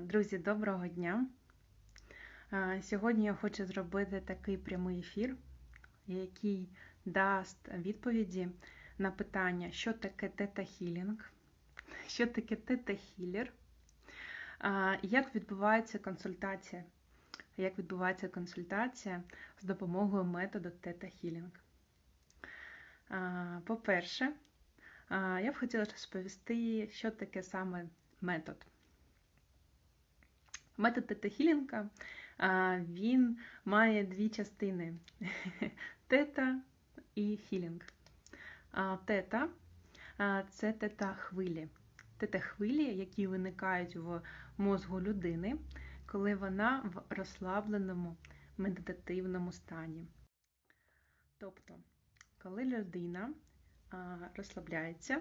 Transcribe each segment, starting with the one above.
Друзі, доброго дня! Сьогодні я хочу зробити такий прямий ефір, який дасть відповіді на питання, що таке тета-хілінг, що таке тета-хілер, як відбувається консультація. Як відбувається консультація з допомогою методу тета-хілінг. По-перше, я б хотіла розповісти, що таке саме метод. Метод тета-хілінга, він має дві частини тета і хілінг. Тета це тета-хвилі. Тета-хвилі, які виникають в мозгу людини, коли вона в розслабленому медитативному стані. Тобто, коли людина розслабляється,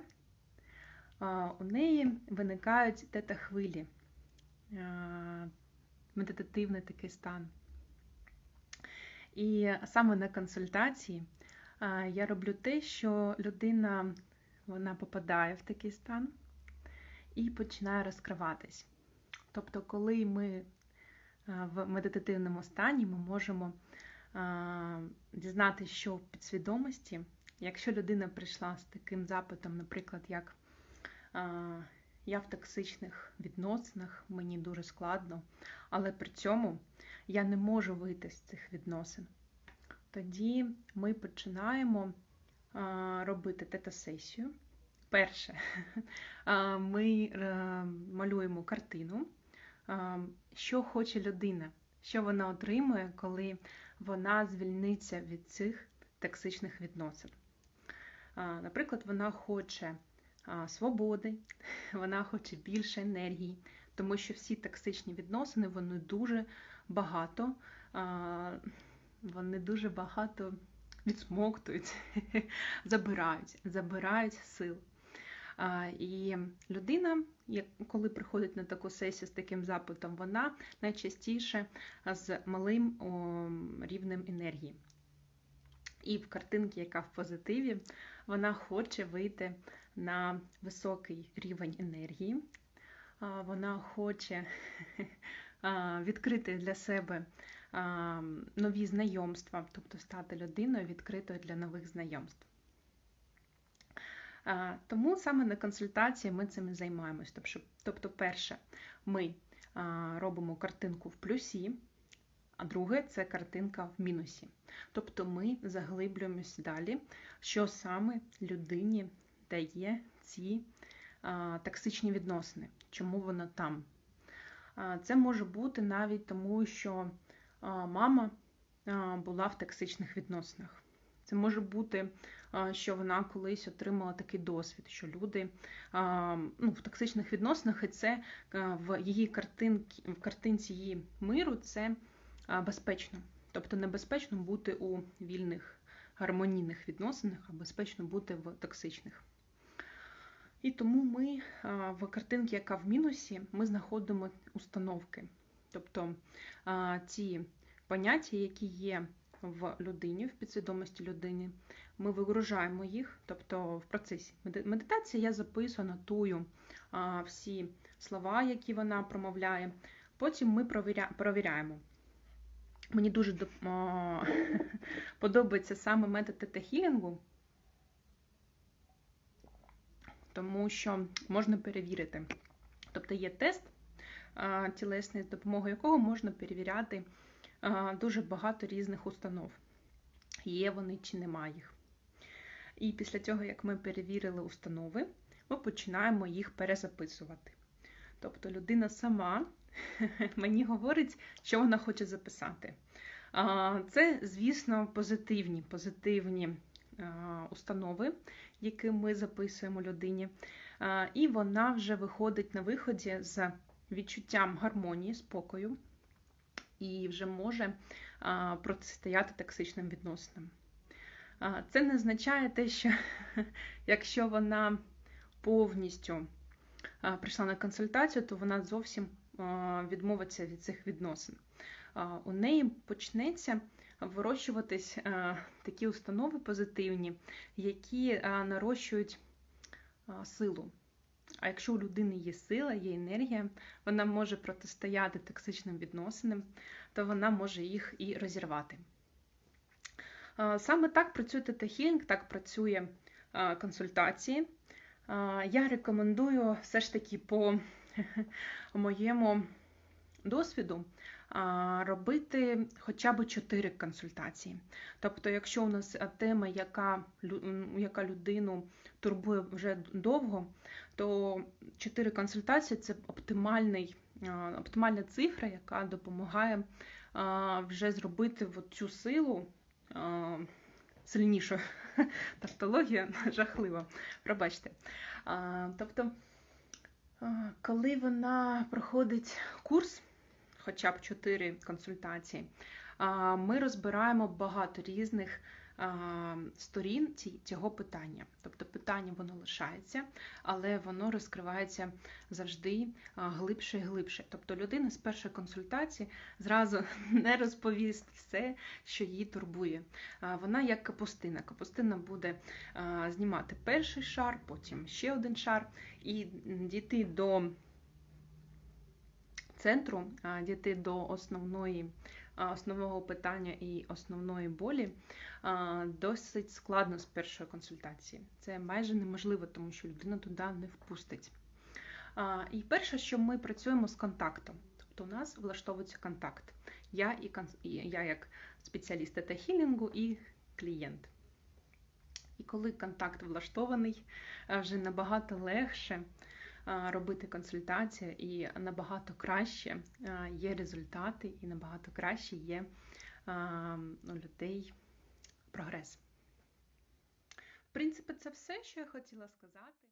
у неї виникають тета-хвилі медитативний такий стан. І саме на консультації я роблю те, що людина вона попадає в такий стан і починає розкриватись. Тобто, коли ми в медитативному стані, ми можемо дізнатися, що в підсвідомості, якщо людина прийшла з таким запитом, наприклад, як я в токсичних відносинах, мені дуже складно, але при цьому я не можу вийти з цих відносин. Тоді ми починаємо робити тета-сесію. Перше, ми е, малюємо картину, що хоче людина, що вона отримує, коли вона звільниться від цих токсичних відносин. Наприклад, вона хоче свободи, вона хоче більше енергії, тому що всі токсичні відносини вони дуже багато, вони дуже багато відсмоктують, забирають, забирають сил. І людина, коли приходить на таку сесію з таким запитом, вона найчастіше з малим рівнем енергії. І в картинці, яка в позитиві, вона хоче вийти на високий рівень енергії. Вона хоче відкрити для себе нові знайомства, тобто стати людиною відкритою для нових знайомств. Тому саме на консультації ми цим і займаємось. Тобто, перше, ми робимо картинку в плюсі, а друге це картинка в мінусі. Тобто ми заглиблюємось далі, що саме людині дає ці а, токсичні відносини, чому воно там. А, Це може бути навіть тому, що а, мама а, була в токсичних відносинах. Це може бути, що вона колись отримала такий досвід, що люди ну, в токсичних відносинах, і це в її картинці, в картинці її миру це безпечно. Тобто небезпечно бути у вільних гармонійних відносинах, а безпечно бути в токсичних. І тому ми в картинці, яка в мінусі, ми знаходимо установки. Тобто ті поняття, які є в людині, в підсвідомості людини, ми вигружаємо їх, тобто в процесі медитації я записую, нотую всі слова, які вона промовляє. Потім ми провіряємо. Мені дуже подобається саме метод тета-хілінгу, тому що можна перевірити. Тобто є тест тілесний, допомогою якого можна перевіряти дуже багато різних установ, є вони чи немає їх. І після цього, як ми перевірили установи, ми починаємо їх перезаписувати. Тобто людина сама мені говорить, що вона хоче записати. Це, звісно, позитивні, позитивні установи, які ми записуємо людині. І вона вже виходить на виході з відчуттям гармонії, спокою, і вже може протистояти токсичним відносинам. Це не означає те, що якщо вона повністю прийшла на консультацію, то вона зовсім відмовиться від цих відносин. У неї почнеться вирощуватись такі установи позитивні, які нарощують силу. А якщо у людини є сила, є енергія, вона може протистояти токсичним відносинам, то вона може їх і розірвати. Саме так працює тета-хілінг, так працює консультації. Я рекомендую все ж таки по моєму досвіду робити хоча б 4 консультації. Тобто, якщо у нас тема, яка яка людину турбує вже довго, то 4 консультації це оптимальний, оптимальна цифра, яка допомагає вже зробити цю силу сильнішу. Тавтологія жахлива, пробачте. Тобто, коли вона проходить курс, хоча б 4 консультації, ми розбираємо багато різних сторін цього питання. Тобто питання воно лишається, але воно розкривається завжди глибше і глибше. Тобто людина з першої консультації зразу не розповість все, що її турбує. Вона як капустина. Капустина буде знімати перший шар, потім ще один шар, і дійти до центру, дійти до основної основного питання і основної болі досить складно з першої консультації. Це майже неможливо, тому що людина туди не впустить. І перше, що ми працюємо з контактом. Тобто у нас влаштовується контакт. Я і я як спеціаліст та хілінгу і клієнт. І коли контакт влаштований, вже набагато легше робити консультацію, і набагато краще є результати, і набагато краще є у людей прогрес. В принципі, це все, що я хотіла сказати.